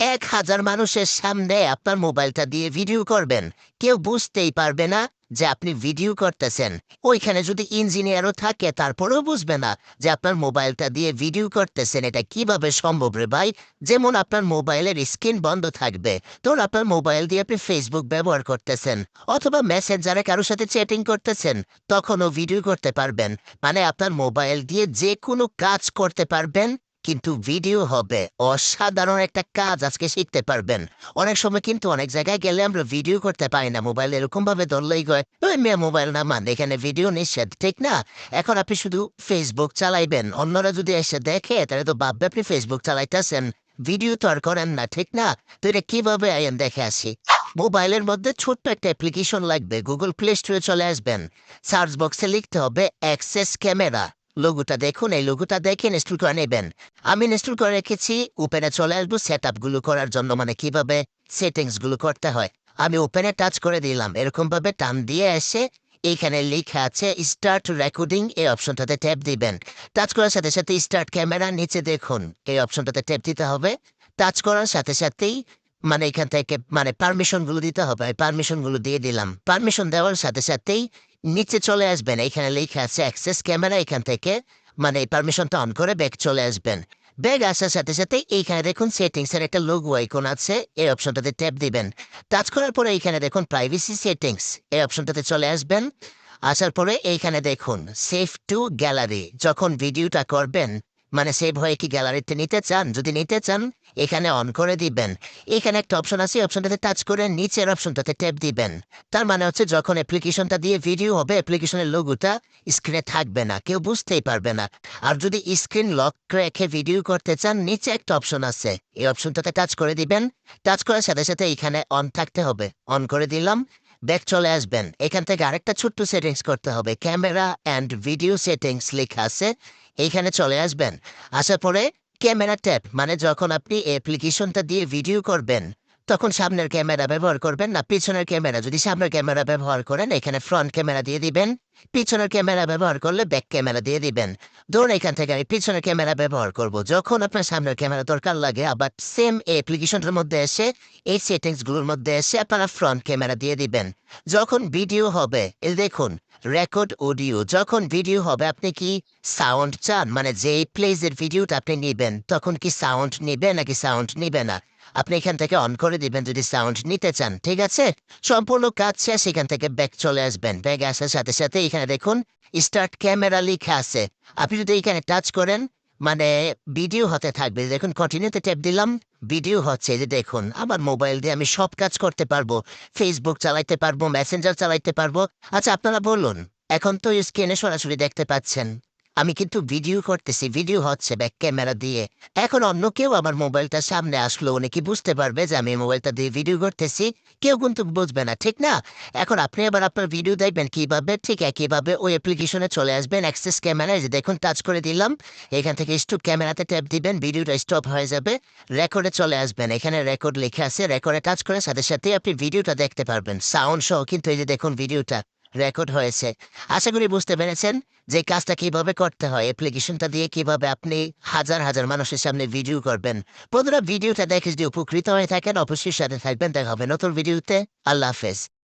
এক হাজার মানুষের সামনে আপনার মোবাইলটা দিয়ে ভিডিও করবেন। কেউ বুঝতেই পারবে না যে আপনি ভিডিও করতেছেন। ওইখানে যদি ইঞ্জিনিয়ারও থাকে, তারপরেও বুঝবে না যে আপনার মোবাইলটা দিয়ে ভিডিও করতেছেন। এটা কীভাবে সম্ভব রে ভাই? যেমন আপনার মোবাইলের স্ক্রিন বন্ধ থাকবে। ধরুন আপনার মোবাইল দিয়ে আপনি ফেসবুক ব্যবহার করতেছেন অথবা মেসেঞ্জারে কারোর সাথে চ্যাটিং করতেছেন, তখনও ভিডিও করতে পারবেন। মানে আপনার মোবাইল দিয়ে যে কোনো কাজ করতে পারবেন। কিন্তু ভিডিও হবে। অসাধারণ একটা কাজ আজকে শিখতে পারবেন। অনেক সময় কিন্তু অনেক জায়গায় গেলে আমরা ভিডিও করতে পারি না। মোবাইল এরকম ভাবে ধরলেই গয় ওই মেয়ে মোবাইল না মান এখানে ভিডিও নিষেধ, ঠিক না? এখন আপনি শুধু ফেসবুক চালাইবেন। অন্যরা যদি এসে দেখে, তাহলে তো ভাববে আপনি ফেসবুক চালাইতেছেন। ভিডিও তো আর করেন না, ঠিক না? তো এটা কীভাবে আইন দেখে আসি? মোবাইলের মধ্যে ছোট্ট একটা অ্যাপ্লিকেশন লাগবে। গুগল প্লে স্টোরে চলে আসবেন। সার্চ বক্সে লিখতে হবে অ্যাক্সেস ক্যামেরা লোগোটা দেখুন, এই লোগোটা দেখে ইনস্টল করে নেবেন। আমি ইনস্টল করে রেখেছি, ওপেনে চলে আসব সেটগুলো করার জন্য মানে কীভাবে সেটিংসগুলো করতে হয়। আমি ওপেনে টাচ করে দিলাম এরকম ভাবে টান দিয়ে এসে এইখানে লেখা আছে, স্টার্ট রেকর্ডিং এই অপশনটাতে ট্যাপ দিবেন। টাচ করার সাথে সাথে স্টার্ট ক্যামেরা নিচে দেখুন, এই অপশনটাতে ট্যাপ দিতে হবে। টাচ করার সাথে সাথেই মানে এখান থেকে মানে পারমিশনগুলো দিতে হবে পারমিশনগুলো দিয়ে দিলাম। পারমিশন দেওয়ার সাথে সাথেই নিচে চলে আসবেন, এখানে লেখা আছে অ্যাক্সেস ক্যামেরা এখান থেকে মানে পারমিশনটা অন করে ব্যাগ চলে আসবেন। ব্যাগ আসার সাথে সাথে এইখানে দেখুন সেটিংসের একটা লোগো আইকন আছে, এই অপশনটাতে ট্যাপ দিবেন। টাচ করার পরে এইখানে দেখুন প্রাইভেসি সেটিংস এই অপশনটাতে চলে আসবেন। আসার পরে এইখানে দেখুন সেফ টু গ্যালারি যখন ভিডিওটা করবেন মানে সেভ হয়ে কি গ্যালারিতে নিতে চান? যদি নিতে চান, এখানে অন করে দিবেন। এখানে একটা অপশন আছে, অপশনটাতে টাচ করে নিচের অপশনটাতে ট্যাপ দিবেন। তার মানে হচ্ছে যখন অ্যাপ্লিকেশনটা দিয়ে ভিডিও হবে, অ্যাপ্লিকেশনের লোগোটা স্ক্রিনে থাকবে না, কেউ বুঝতেই পারবে না। আর যদি স্ক্রিন লক রেখে ভিডিও করতে চান, নিচে একটা অপশন আছে। এই অপশনটাতে টাচ করে দিবেন। টাচ করার সাথে সাথে এখানে অন থাকতে হবে। অন করে দিলাম, ব্যাক চলে আসবেন। এখান থেকে আরেকটা ছোট্ট সেটিংস করতে হবে। ক্যামেরা অ্যান্ড ভিডিও সেটিংস লেখা আছে। এইখানে চলে আসবেন। আসার পরে ক্যামেরা ট্যাপ মানে যখন আপনি অ্যাপ্লিকেশনটা দিয়ে ভিডিও করবেন, তখন সামনের ক্যামেরা ব্যবহার করবেন না, পিছনের ক্যামেরা। যদি সামনের ক্যামেরা ব্যবহার করেন, এখানে ফ্রন্ট ক্যামেরা দিয়ে দিবেন, পিছনের ক্যামেরা ব্যবহার করলে ব্যাক ক্যামেরা দিয়ে দিবেন। ধরুন এখান থেকে আমি পিছনের ক্যামেরা ব্যবহার করব। যখন আপনার সামনের ক্যামেরা দরকার লাগে, আবার সেম অ্যাপ্লিকেশনটার মধ্যে এসে, এই সেটিংসগুলোর মধ্যে এসে আপনারা ফ্রন্ট ক্যামেরা দিয়ে দিবেন। যখন ভিডিও হবে দেখুন রেকর্ড অডিও যখন ভিডিও হবে, আপনি কি সাউন্ড চান? মানে যে প্লেজের ভিডিওটা আপনি নেবেন, তখন কি সাউন্ড নেবে নাকি সাউন্ড নেবে না? আপনি এখান থেকে অন করে দিবেন যদি সাউন্ড নিতে চান, ঠিক আছে? সম্পূর্ণ কাজ শেষ, এখান থেকে ব্যাগ চলে আসবেন। ব্যাগ আসার সাথে সাথে এখানে দেখুন স্টার্ট ক্যামেরা লিখা আছে। আপনি যদি এখানে টাচ করেন মানে ভিডিও হতে থাকবে। দেখুন কন্টিনিউতে ট্যাপ দিলাম ভিডিও হচ্ছে যে দেখুন, আমার মোবাইল দিয়ে আমি সব কাজ করতে পারব। ফেসবুক চালাইতে পারব মেসেঞ্জার চালাইতে পারব। আচ্ছা আপনারা বলুন, এখন তো স্ক্রিনে সরাসরি দেখতে পাচ্ছেন। আমি কিন্তু ভিডিও করতেছি, ভিডিও হচ্ছে ব্যাক ক্যামেরা দিয়ে। এখন অন্য কেউ আমার মোবাইলটা সামনে আসলো, উনি কি বুঝতে পারবে যে আমি মোবাইলটা দিয়ে ভিডিও করতেছি? কেউ কিন্তু বুঝবে না, ঠিক না? এখন আপনি আবার আপনার ভিডিও দেখবেন কীভাবে? ঠিক একইভাবে ওই অ্যাপ্লিকেশনে চলে আসবেন অ্যাক্সেস ক্যামেরায় যে দেখুন টাচ করে দিলাম। এখান থেকে স্টপ ক্যামেরাতে ট্যাপ দিবেন, ভিডিওটা স্টপ হয়ে যাবে। রেকর্ডে চলে আসবেন, এখানে রেকর্ড লিখে আছে রেকর্ডে টাচ করে সাথে সাথে আপনি ভিডিওটা দেখতে পারবেন সাউন্ড সহ কিন্তু এই যে দেখুন, ভিডিওটা। রেকর্ড হয়েছে। আশা করি বুঝতে পেরেছেন যে কাজটা কীভাবে করতে হয় অ্যাপ্লিকেশনটা দিয়ে কীভাবে আপনি হাজার হাজার মানুষের সামনে ভিডিও করবেন। বন্ধুরা ভিডিওটা দেখে যদি উপকৃত হয়ে থাকেন, অবশ্যই সাথে থাকবেন। দেখা হবে নতুন ভিডিওতে আল্লাহ হাফেজ।